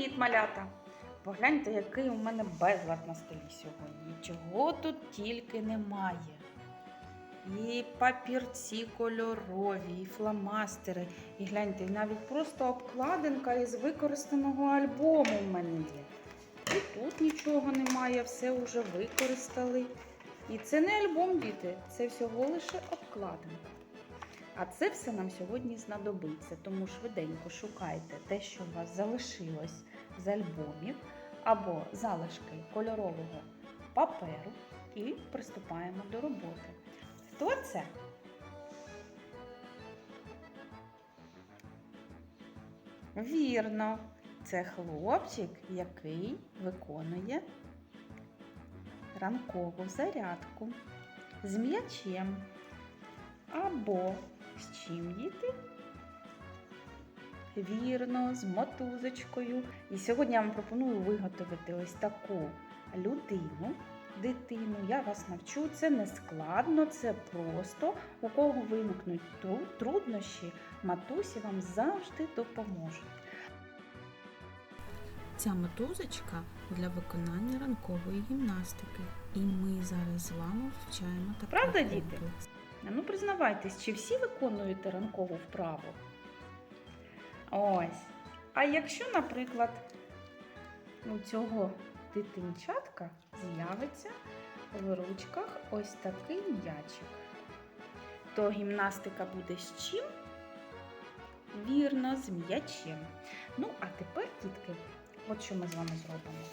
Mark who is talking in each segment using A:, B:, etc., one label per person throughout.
A: Привіт, малята! Погляньте, який у мене безлад на столі сьогодні. Чого тут тільки немає. І папірці кольорові, і фломастери. І гляньте, навіть просто обкладинка із використаного альбому в мене є. І тут нічого немає, все вже використали. І це не альбом, діти, це всього лише обкладинка. А це все нам сьогодні знадобиться, тому швиденько шукайте те, що у вас залишилось з альбомів або залишки кольорового паперу, і приступаємо до роботи. Хто це? Вірно, це хлопчик, який виконує ранкову зарядку з м'ячем. Або з чим діти? Вірно, з мотузочкою. І сьогодні я вам пропоную виготовити ось таку людину, дитину. Я вас навчу. Це не складно, це просто. У кого виникнуть труднощі, матусі вам завжди допоможуть.
B: Ця мотузочка для виконання ранкової гімнастики. І ми зараз з вами вивчаємо такий
A: Правда, діти?
B: комплекс.
A: А Ну, признавайтесь, чи всі виконуєте ранкову вправу? Ось. А якщо, наприклад, у цього дитинчатка з'явиться в ручках ось такий м'ячик, то гімнастика буде з чим? Вірно, з м'ячем. Ну, а тепер, дітки, от що ми з вами зробимо.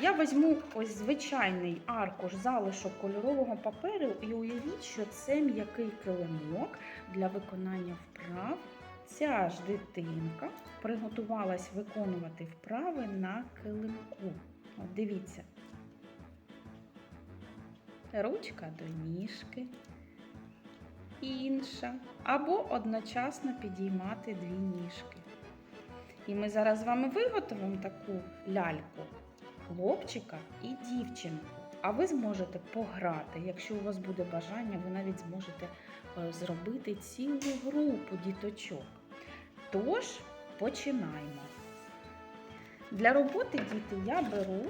A: Я візьму ось звичайний аркуш залишок кольорового паперу і уявіть, що це м'який килимок для виконання вправ. Ця ж дитинка приготувалась виконувати вправи на килимку. От дивіться. Ручка до ніжки, інша. Або одночасно підіймати дві ніжки. І ми зараз з вами виготовимо таку ляльку хлопчика і дівчинку. А ви зможете пограти. Якщо у вас буде бажання, ви навіть зможете е, зробити цілу групу діточок. Тож, починаємо. Для роботи, діти, я беру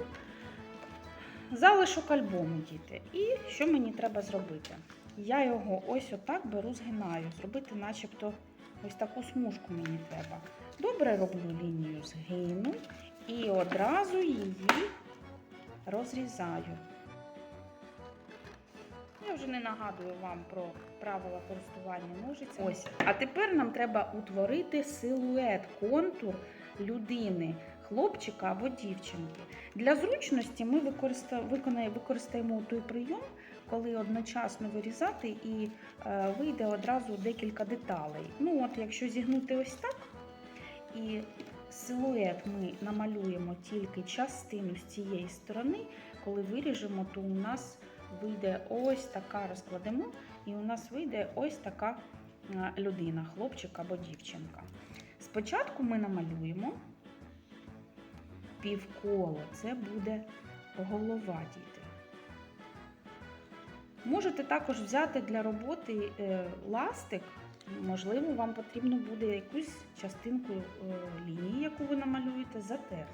A: залишок альбому, діти. І що мені треба зробити? Я його ось отак беру, згинаю, зробити начебто ось таку смужку мені треба. Добре роблю лінію згину і одразу її розрізаю. Вже не нагадую вам про правила користування ножицями. Ось. А тепер нам треба утворити силует, контур людини, хлопчика або дівчинки. Для зручності ми використа- використаємо той прийом, коли одночасно вирізати і е, вийде одразу декілька деталей. Ну, от, якщо зігнути ось так, і силует ми намалюємо тільки частину з цієї сторони, коли виріжемо, то у нас вийде ось така, розкладемо, і у нас вийде ось така е, людина, хлопчик або дівчинка. Спочатку ми намалюємо півколо, це буде голова діти. Можете також взяти для роботи е, ластик, можливо, вам потрібно буде якусь частинку е, лінії, яку ви намалюєте, затерти.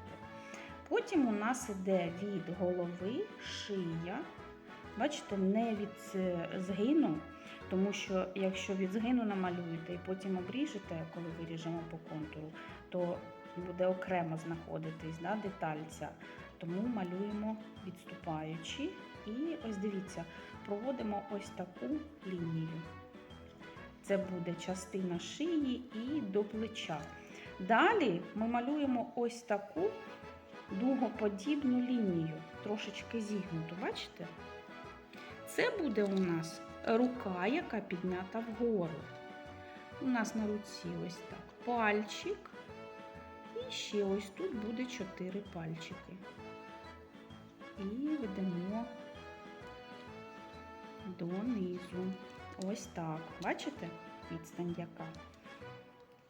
A: Потім у нас іде від голови шия. Бачите, не від е, згину, тому що якщо від згину намалюєте і потім обріжете, коли виріжемо по контуру, то буде окремо знаходитись да, деталь. Тому малюємо відступаючи. І ось дивіться, проводимо ось таку лінію. Це буде частина шиї і до плеча. Далі ми малюємо ось таку дугоподібну лінію, трошечки зігнуту, бачите? Це буде у нас рука, яка піднята вгору. У нас на руці ось так пальчик. І ще ось тут буде чотири пальчики. І ведемо донизу. Ось так. Бачите? Відстань яка?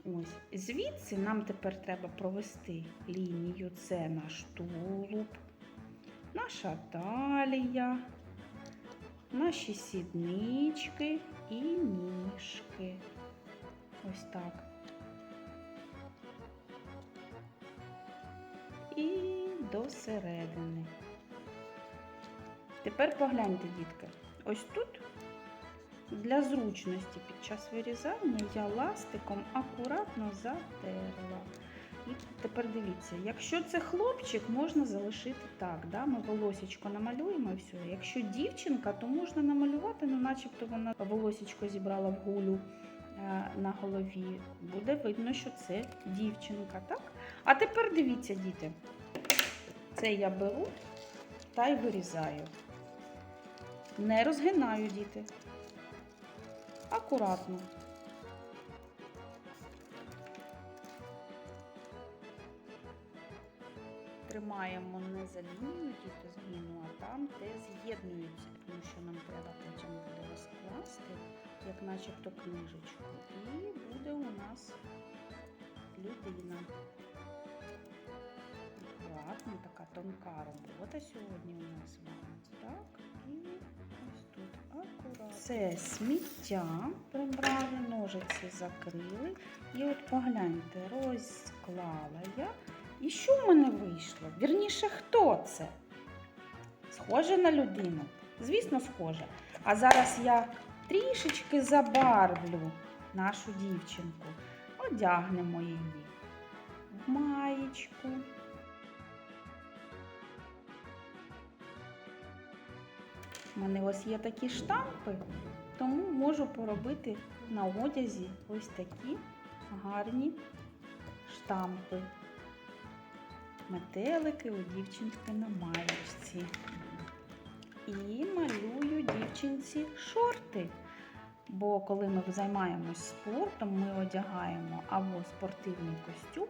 A: Ось. Звідси нам тепер треба провести лінію. Це наш тулуб, наша талія, наші сіднички і ніжки. Ось так. і до середини. Тепер погляньте, дітки. Ось тут для зручності під час вирізання я ластиком акуратно затерла. І тепер дивіться, якщо це хлопчик, можна залишити так. Да? Ми волосічко намалюємо і все. Якщо дівчинка, то можна намалювати, ну начебто вона волосічко зібрала в гулю е, на голові. Буде видно, що це дівчинка. так? А тепер дивіться, діти. Це я беру та й вирізаю. Не розгинаю, діти. Акуратно. Тримаємо не за лінію діти згину, а там, де з'єднуються, тому що нам треба потім буде розкласти, як начебто книжечку. І буде у нас людина. Акуратно, така тонка робота сьогодні у нас з. Так, і ось тут акуратно. Це сміття прибрали, ножиці закрили. І от погляньте, розклала я. І що в мене вийшло? Вірніше, хто це? Схоже на людину. Звісно, схоже. А зараз я трішечки забарвлю нашу дівчинку. Одягнемо її в маєчку. У мене ось є такі штампи, тому можу поробити на одязі ось такі гарні штампи. Метелики у дівчинки на маєчці. І малюю дівчинці шорти. Бо коли ми займаємось спортом, ми одягаємо або спортивний костюм,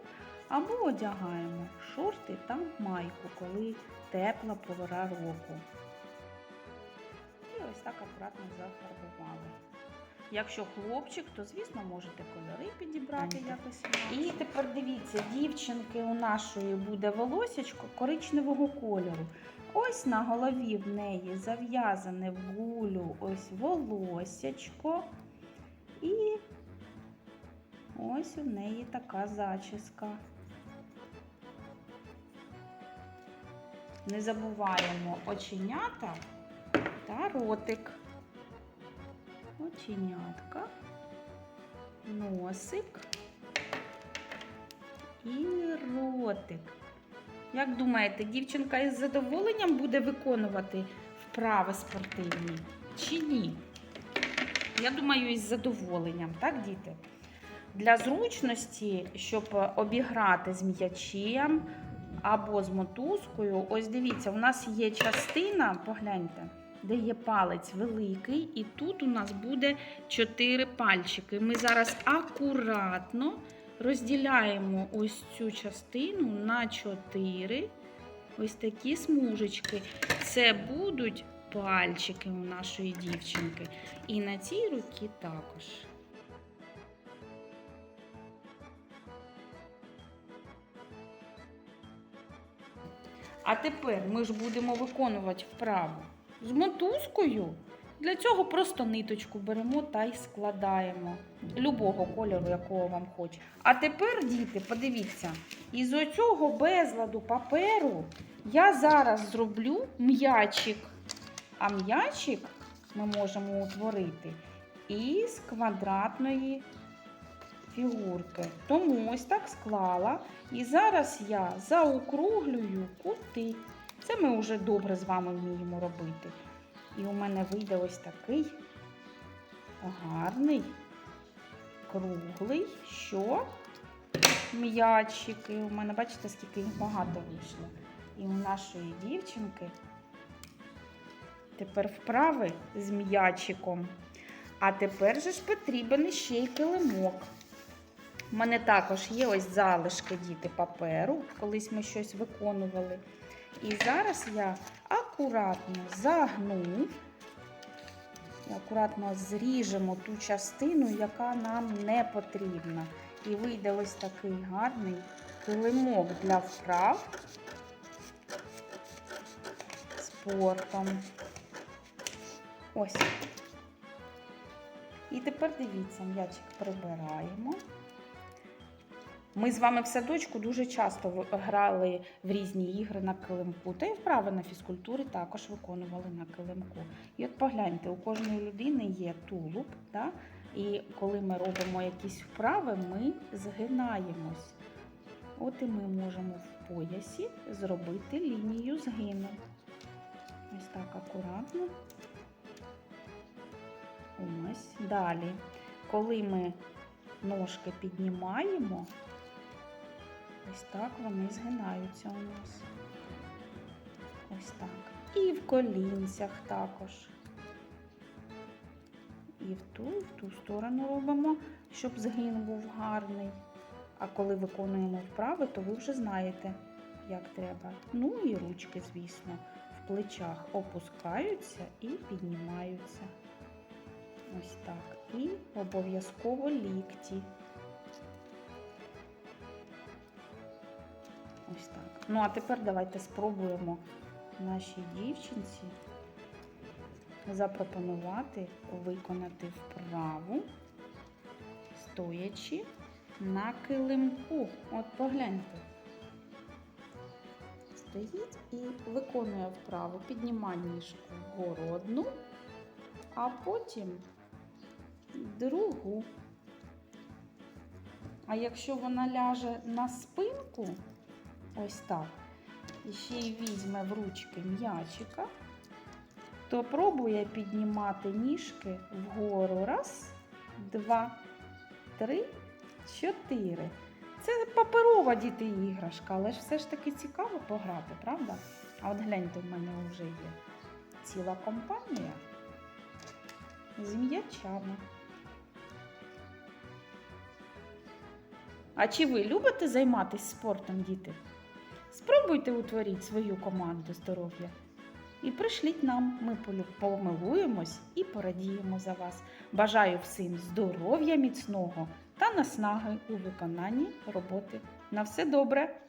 A: або одягаємо шорти та майку, коли тепла пора року. І ось так акуратно зафарбували. Якщо хлопчик, то звісно можете кольори підібрати якось. І тепер дивіться, дівчинки у нашої буде волосячко коричневого кольору. Ось на голові в неї зав'язане в гулю ось волосячко. І ось у неї така зачіска. Не забуваємо оченята та ротик. Оченятка, носик і ротик. Як думаєте, дівчинка із задоволенням буде виконувати вправи спортивні чи ні? Я думаю, із задоволенням, так, діти? Для зручності, щоб обіграти з м'ячем або з мотузкою, ось дивіться, у нас є частина, погляньте де є палець великий, і тут у нас буде 4 пальчики. Ми зараз акуратно розділяємо ось цю частину на 4 ось такі смужечки. Це будуть пальчики у нашої дівчинки. І на цій руці також. А тепер ми ж будемо виконувати вправу з мотузкою. Для цього просто ниточку беремо та й складаємо любого кольору, якого вам хоче. А тепер, діти, подивіться, із оцього безладу паперу я зараз зроблю м'ячик. А м'ячик ми можемо утворити із квадратної фігурки. Тому ось так склала. І зараз я заокруглюю кути. Це ми вже добре з вами вміємо робити. І у мене вийде ось такий гарний, круглий, що м'ячики. У мене, бачите, скільки їх багато вийшло. І у нашої дівчинки тепер вправи з м'ячиком. А тепер же ж потрібен ще й килимок. У мене також є ось залишки діти паперу, колись ми щось виконували. І зараз я акуратно загну, і акуратно зріжемо ту частину, яка нам не потрібна. І вийде ось такий гарний килимок для вправ спортом. Ось. І тепер дивіться, м'ячик прибираємо. Ми з вами в садочку дуже часто грали в різні ігри на килимку, та й вправи на фізкультурі також виконували на килимку. І от погляньте, у кожної людини є тулуб, да? і коли ми робимо якісь вправи, ми згинаємось. От і ми можемо в поясі зробити лінію згину. Ось так акуратно. Ось. Далі, коли ми ножки піднімаємо, ось так вони згинаються у нас. Ось так. І в колінцях також. І в ту, і в ту сторону робимо, щоб згин був гарний. А коли виконуємо вправи, то ви вже знаєте, як треба. Ну і ручки, звісно, в плечах опускаються і піднімаються. Ось так. І обов'язково лікті. Ось так. Ну, а тепер давайте спробуємо нашій дівчинці запропонувати виконати вправу, стоячи на килимку. От погляньте. Стоїть і виконує вправу. Піднімає ніжку вгору одну, а потім другу. А якщо вона ляже на спинку, ось так, і ще й візьме в ручки м'ячика, то пробує піднімати ніжки вгору. Раз, два, три, чотири. Це паперова діти іграшка, але ж все ж таки цікаво пограти, правда? А от гляньте, в мене вже є ціла компанія з м'ячами. А чи ви любите займатися спортом, діти? Спробуйте утворіть свою команду здоров'я. І пришліть нам, ми помилуємось і порадіємо за вас. Бажаю всім здоров'я міцного та наснаги у виконанні роботи. На все добре!